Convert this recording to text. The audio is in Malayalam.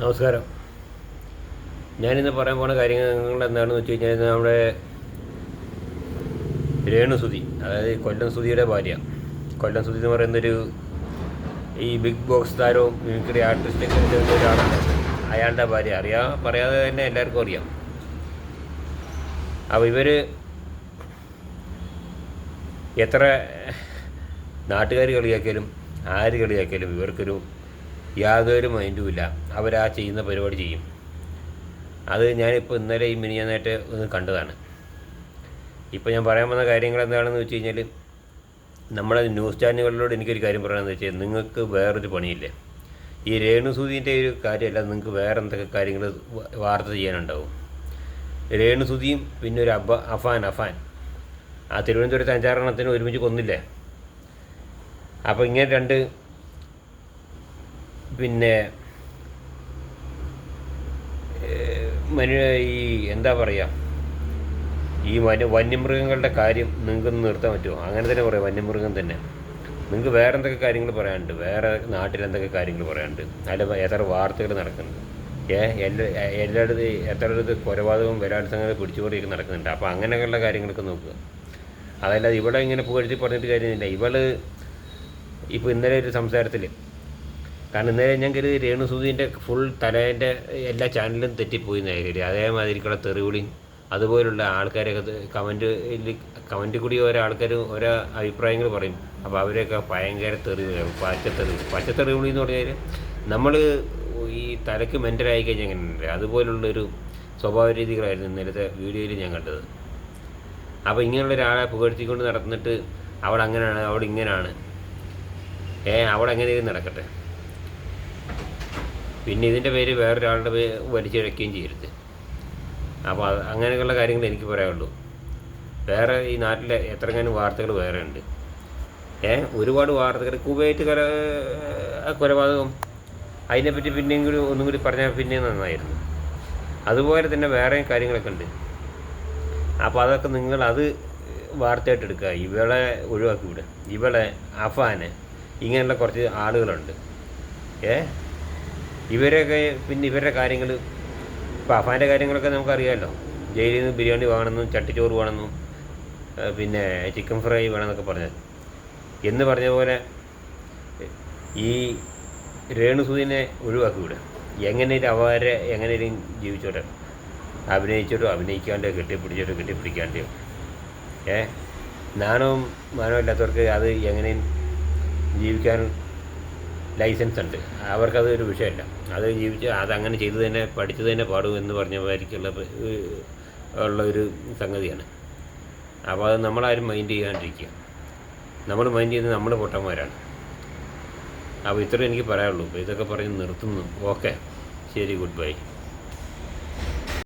നമസ്കാരം. ഞാനിന്ന് പറയാൻ പോണ കാര്യങ്ങൾ എന്താണെന്ന് വെച്ച് കഴിഞ്ഞാൽ നമ്മുടെ രേണുസുതി അതായത് കൊല്ലം സുതിയുടെ ഭാര്യ. കൊല്ലം സുതി എന്ന് പറയുന്നൊരു ഈ ബിഗ് ബോക്സ് താരവും മിമിക്രി ആർട്ടിസ്റ്റൊക്കെ ഒരാളാണ്. അയാളുടെ ഭാര്യ. അറിയാം പറയാതെ തന്നെ എല്ലാവർക്കും അറിയാം. അപ്പോൾ ഇവർ എത്ര നാട്ടുകാർ കളിയാക്കിയാലും ആര് കളിയാക്കിയാലും ഇവർക്കൊരു യാതൊരു മൈൻഡും ഇല്ല. അവരാ ചെയ്യുന്ന പരിപാടി ചെയ്യും. അത് ഞാനിപ്പോൾ ഇന്നലെ ഈ മിനിയാനായിട്ട് ഒന്ന് കണ്ടതാണ്. ഇപ്പോൾ ഞാൻ പറയാൻ വന്ന കാര്യങ്ങൾ എന്താണെന്ന് വെച്ച് കഴിഞ്ഞാൽ നമ്മുടെ ന്യൂസ് ചാനലുകളിലൂടെ എനിക്കൊരു കാര്യം പറയണമെന്ന് വെച്ചാൽ നിങ്ങൾക്ക് വേറൊരു പണിയില്ലേ? ഈ രേണുസൂതിന്റെ ഒരു കാര്യമല്ല നിങ്ങൾക്ക് വേറെ എന്തൊക്കെ കാര്യങ്ങൾ വാർത്ത ചെയ്യാനുണ്ടാവും. രേണുസുതിയും പിന്നെ ഒരു അബ അഫാൻ അഫാൻ. ആ തിരുവനന്തപുരത്ത് അഞ്ചാറെണ്ണത്തിന് ഒരുമിച്ച് കൊന്നില്ലേ? അപ്പോൾ ഇങ്ങനെ രണ്ട് പിന്നെ മനു ഈ എന്താ പറയുക ഈ വന്യ വന്യമൃഗങ്ങളുടെ കാര്യം നിങ്ങൾക്ക് നിർത്താൻ പറ്റുമോ? അങ്ങനെ തന്നെ പറയാം വന്യമൃഗം തന്നെ. നിങ്ങൾക്ക് വേറെ എന്തൊക്കെ കാര്യങ്ങൾ പറയാനുണ്ട്? വേറെ നാട്ടിൽ എന്തൊക്കെ കാര്യങ്ങൾ പറയാനുണ്ട്? അല്ല എത്ര വാർത്തകൾ നടക്കുന്നുണ്ട്? ഏ എല്ലാ എല്ലായിടത്ത് എത്ര ഇടത്ത് കൊലപാതകവും ബലാത്സംഗം പിടിച്ചുപറിയൊക്കെ നടക്കുന്നുണ്ട്. അപ്പോൾ അങ്ങനെയൊക്കെയുള്ള കാര്യങ്ങളൊക്കെ നോക്കുക. അതല്ലാതെ ഇവിടെ ഇങ്ങനെ പുകഴ്ത്തി പറഞ്ഞിട്ട് കാര്യമില്ല. ഇവൾ ഇപ്പോൾ ഇന്നലെ ഒരു സംസാരത്തിൽ കാരണം ഇന്നലെ ഞാൻ കരുതി രേണുസൂതിന്റെ ഫുൾ തലേന്റെ എല്ലാ ചാനലും തെറ്റിപ്പോയി എന്നായി കരുതി. അതേമാതിരിക്കുള്ള തെറിവിളിയും അതുപോലുള്ള ആൾക്കാരൊക്കെ കമന്റിൽ കമന്റ് കൂടി ഓരോ ആൾക്കാർ ഓരോ അഭിപ്രായങ്ങൾ പറയും. അപ്പോൾ അവരെയൊക്കെ ഭയങ്കര തെറിവ് പച്ചത്തെറി പച്ചത്തെറിവിളി എന്ന് പറഞ്ഞാൽ നമ്മൾ ഈ തലയ്ക്ക് മെന്റലായി കഴിഞ്ഞാൽ എങ്ങനെയുണ്ട്? അതുപോലുള്ളൊരു സ്വഭാവ രീതികളായിരുന്നു ഇന്നലത്തെ വീഡിയോയിൽ ഞാൻ കണ്ടത്. അപ്പോൾ ഇങ്ങനെയുള്ള ഒരാളെ പുകഴ്ത്തിക്കൊണ്ട് നടന്നിട്ട് അവിടെ അങ്ങനെയാണ് അവിടെ ഇങ്ങനെയാണ്. ഏ അവിടെ എങ്ങനെയും നടക്കട്ടെ. പിന്നെ ഇതിന്റെ പേര് വേറൊരാളുടെ പേര് വലിച്ചിഴക്കുകയും ചെയ്യരുത്. അപ്പോൾ അങ്ങനെയുള്ള കാര്യങ്ങൾ എനിക്ക് പറയാനുള്ളൂ. വേറെ ഈ നാട്ടിലെ എത്രങ്ങാനും വാർത്തകൾ വേറെ ഉണ്ട്. ഏ ഒരുപാട് വാർത്തകൾ. കുവൈറ്റ് കല കൊലപാതകം. അതിനെപ്പറ്റി പിന്നെയും കൂടി ഒന്നും കൂടി പറഞ്ഞാൽ പിന്നെയും നന്നായിരുന്നു. അതുപോലെ തന്നെ വേറെ കാര്യങ്ങളൊക്കെ ഉണ്ട്. അപ്പോൾ അതൊക്കെ നിങ്ങൾ അത് വാർത്തയായിട്ട് എടുക്കുക. ഇവളെ ഒഴിവാക്കി വിടുക ഇവളെ അഫാന് ഇങ്ങനെയുള്ള കുറച്ച് ആളുകളുണ്ട്. ഏ ഇവരൊക്കെ പിന്നെ ഇവരുടെ കാര്യങ്ങൾ ഇപ്പോൾ അഫാന്റെ കാര്യങ്ങളൊക്കെ നമുക്കറിയാമല്ലോ ജയിലിൽ നിന്ന് ബിരിയാണി വേണമെന്നും ചട്ടിച്ചോറ് വേണമെന്നും പിന്നെ ചിക്കൻ ഫ്രൈ വേണമെന്നൊക്കെ പറഞ്ഞത് എന്ന് പറഞ്ഞ പോലെ ഈ രേണുസൂദിനെ ഒഴിവാക്കി വിടുക എങ്ങനെയും അവരെ എങ്ങനെയും ജീവിച്ചോട്ടെ. അഭിനയിച്ചോട്ടോ അഭിനയിക്കാണ്ടോ കെട്ടിപ്പിടിച്ചോട്ടോ കെട്ടിപ്പിടിക്കാണ്ടോ. ഏ? നാണവും മാനവും ഇല്ലാത്തവർക്ക് അത് എങ്ങനെയും ജീവിക്കാൻ ലൈസൻസ് ഉണ്ട്. അവർക്കത് ഒരു വിഷയമല്ല. അത് ജീവിച്ച് അതങ്ങനെ ചെയ്തു തന്നെ പഠിച്ചു തന്നെ പാടും എന്ന് പറഞ്ഞവരിക്കുള്ള ഉള്ള ഒരു സംഗതിയാണ്. അപ്പോൾ അത് നമ്മളാരും മൈൻഡ് ചെയ്യാണ്ടിരിക്കുക. നമ്മൾ മൈൻഡ് ചെയ്യുന്നത് നമ്മൾ പൊട്ടന്മാരാണ്. അപ്പോൾ ഇത്രയും എനിക്ക് പറയാനുള്ളൂ. ഇതൊക്കെ പറഞ്ഞ് നിർത്തുന്നു. ഓക്കെ. ശരി ഗുഡ് ബൈ.